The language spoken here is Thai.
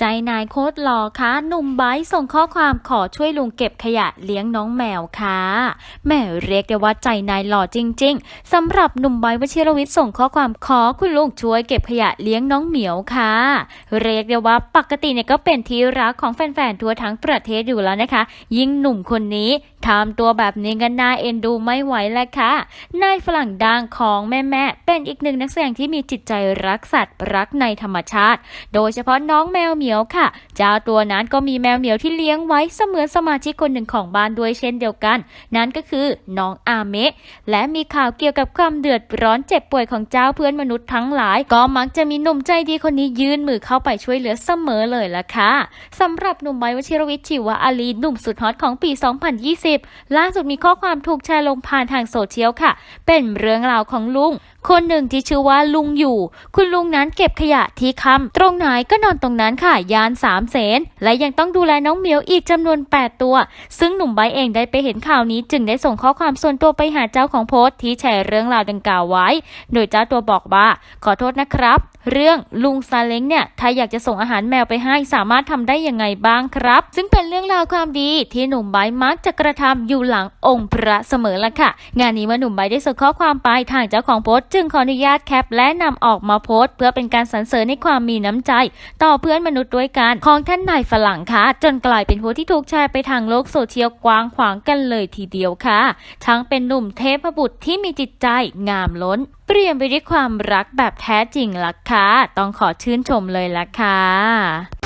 ใจนายโคตรหล่อค่ะหนุ่มไบส่งข้อความขอช่วยลุงเก็บขยะเลี้ยงน้องแมวค่ะแหม่เรียกได้ว่าใจนายหล่อจริง ๆสำหรับหนุ่มไบวชิรวิทย์ส่งข้อความขอคุณลุงช่วยเก็บขยะเลี้ยงน้องเหมียวค่ะ เรียกได้ว่าปกติเนี่ยก็เป็นที่รักของแฟนๆทั่วทั้งประเทศอยู่แล้วนะคะ ยิ่งหนุ่มคนนี้ทำตัวแบบนี้กันน่าเอ็นดูไม่ไหวแล้วค่ะ นายฝรั่งดังของแม่ๆเป็นอีกหนึ่งนักแสดงที่มีจิตใจรักสัตว์รักในธรรมชาติ โดยเฉพาะน้องแมวเหมียวค่ะ เจ้าตัวนั้นก็มีแมวเหมียวที่เลี้ยงไว้เสมือนสมาชิกคนหนึ่งของบ้านด้วยเช่นเดียวกัน นั่นก็คือน้องอาเมะ และมีข่าวเกี่ยวกับความเดือดร้อนเจ็บป่วยของเจ้าเพื่อนมนุษย์ทั้งหลาย ก็มักจะมีหนุ่มใจดีคนนี้ยื่นมือเข้าไปช่วยเหลือเสมอเลยล่ะค่ะสำหรับหนุ่มไบร์ทวชิรวิทย์ชิวะอาลีหนุ่มสุดฮอตของปี 2020 ล่าสุดมีข้อความถูกแชร์ลงผ่านทางโซเชียลค่ะ เป็นเรื่องราวของลุงคนหนึ่งที่ชื่อว่าลุงอยู่ คุณลุงนั้นเก็บขยะที่คำตรงไหนก็นอนตรงนั้นค่ะยานสามเสนและยังต้องดูแลน้องเหมียวอีกจำนวน 8 ตัว ซึ่งหนุ่มไบเองได้ไปเห็นข่าวนี้ จึงได้ส่งข้อความส่วนตัวไปหาเจ้าของโพสต์ที่แชร์เรื่องราวดังกล่าวไว้ โดยเจ้าตัวบอกว่า ขอโทษนะครับ เรื่องลุงซาเล้งเนี่ยถ้าอยากจะส่งอาหารแมวไปให้สามารถทำได้ยังไงบ้างครับ ซึ่งเป็นเรื่องราวความดีที่หนุ่มไบมักจะกระทำอยู่หลังองค์พระเสมอละค่ะ งานนี้เมื่อหนุ่มไบได้ส่งข้อความไปทางเจ้าของโพสต์จึงขออนุญาตแคปและนำออกมาโพสต์ เพื่อเป็นการสรรเสริญในความมีน้ำใจ ต่อเพื่อนมนุษย์ด้วยกันของท่านนายฝรั่งค่ะ จนกลายเป็นโพสต์ที่ถูกแชร์ไปทางโลกโซเชียลกว้างขวางกันเลยทีเดียวค่ะ ทั้งเป็นหนุ่มเทพบุตรที่มีจิตใจงามล้น เปลี่ยนไปด้วยความรักแบบแท้จริงล่ะค่ะต้องขอชื่นชมเลยล่ะค่ะ